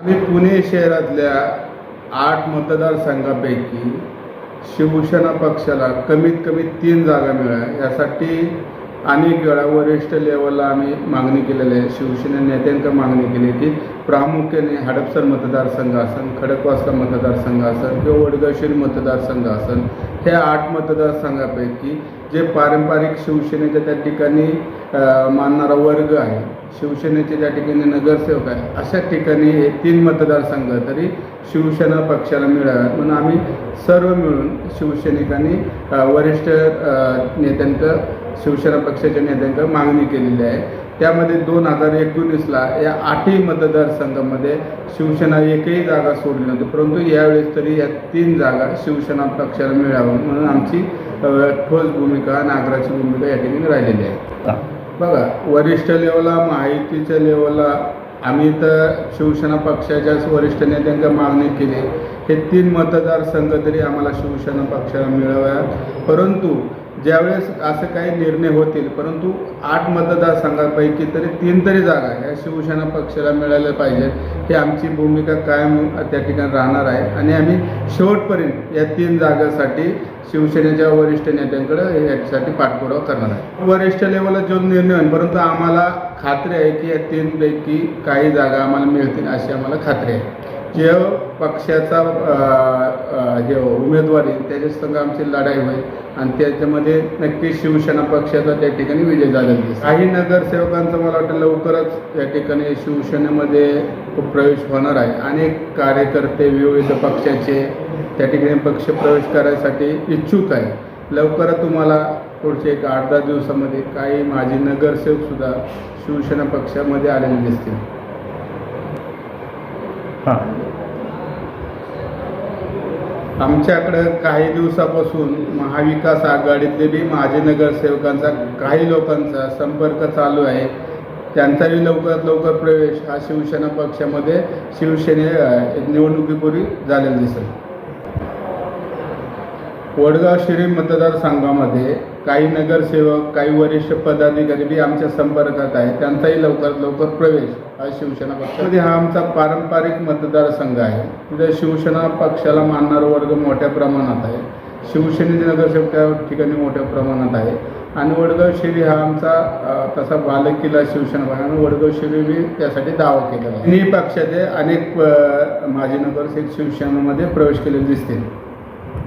आम्ही पुणे शहरातल्या आठ मतदारसंघापैकी शिवसेना पक्षाला कमीत कमी तीन जागा मिळाल्या. यासाठी अनेक वेळा वरिष्ठ लेवलला आम्ही मागणी केलेली आहे. शिवसेना नेत्यांकडे मागणी केली की प्रामुख्याने हडपसर मतदारसंघ असन खडकवासला मतदारसंघ असन किंवा वडगावशिरी मतदारसंघ असन ह्या आठ मतदारसंघापैकी जे पारंपरिक शिवसेनेच्या त्या ठिकाणी मानणारा वर्ग आहे शिवसेनेचे त्या ठिकाणी नगरसेवक आहे अशा ठिकाणी हे तीन मतदारसंघ तरी शिवसेना पक्षाला मिळाव्यात. म्हणून आम्ही सर्व मिळून शिवसैनिकांनी वरिष्ठ नेत्यांक शिवसेना पक्षाच्या नेत्यांक मागणी केलेली आहे. त्यामध्ये दोन हजार एकोणीसला या आठही मतदारसंघामध्ये शिवसेना एकही जागा सोडली नव्हती. परंतु यावेळेस तरी या तीन जागा शिवसेना पक्षाला मिळावं म्हणून आमची ठोस भूमिका नागराची भूमिका या ठिकाणी राहिलेली आहे. बघा वरिष्ठ लेवलला माहितीच्या लेवलला आम्ही तर शिवसेना पक्षाच्याच वरिष्ठ नेत्यांका मागणी केली. हे तीन मतदारसंघ तरी आम्हाला शिवसेना पक्षाला मिळाव्या परंतु ज्यावेळेस असं काही निर्णय होतील परंतु आठ मतदारसंघापैकी तरी तीन तरी जागा ह्या शिवसेना पक्षाला मिळाल्या पाहिजे. ही आमची भूमिका कायम त्या ठिकाणी राहणार आहे. आणि आम्ही शेवटपर्यंत या तीन जागासाठी शिवसेनेच्या वरिष्ठ नेत्यांकडे याच्यासाठी पाठपुरावा करणार आहे. वरिष्ठ लेवलला जो निर्णय होईल परंतु आम्हाला खात्री आहे की या तीनपैकी काही जागा आम्हाला मिळतील अशी आम्हाला खात्री आहे. जे पक्षाचा जे हे उमेदवारी त्याच्या संघ आमची लढाई होईल. आणि त्याच्यामध्ये नक्कीच शिवसेना पक्षाचा त्या ठिकाणी विजय झालेला दिसतो काही नगरसेवकांचं मला वाटतं लवकरच या ठिकाणी शिवसेनेमध्ये प्रवेश होणार आहे. अनेक कार्यकर्ते विविध पक्षाचे त्या ठिकाणी पक्ष प्रवेश करायसाठी इच्छुक आहे लवकरच तुम्हाला पुढचे एक आठ दहा दिवसामध्ये काही माजी नगरसेवक सुद्धा शिवसेना पक्षामध्ये आलेले दिसतील. हां. आमच्याकडं काही दिवसापासून महाविकास आघाडीतले बी माजी नगरसेवकांचा काही लोकांचा संपर्क चालू आहे. त्यांचाही लवकरात लवकर प्रवेश हा शिवसेना पक्षामध्ये शिवसेने अ, निवडणुकीपूर्वी झालेला दिसेल. वडगाव शिरी मतदारसंघामध्ये काही नगरसेवक काही वरिष्ठ पदाधिकारी बी आमच्या संपर्कात आहे त्यांचाही लवकरात लवकर प्रवेश हा शिवसेना पक्षामध्ये हा आमचा पारंपरिक मतदारसंघ आहे. तिथे शिवसेना पक्षाला मानणारा वर्ग मोठ्या प्रमाणात आहे. शिवसेनेचे नगरसेवक त्या ठिकाणी मोठ्या प्रमाणात आहे. आणि वडगाव शिरी हा आमचा तसा तसा बालेकिल्ला शिवसेना आणि वडगाव शिरी बी त्यासाठी दावा केलेला आहे. तिन्ही पक्षाचे अनेक माजी नगरसेवक शिवसेनेमध्ये प्रवेश केलेले दिसतील.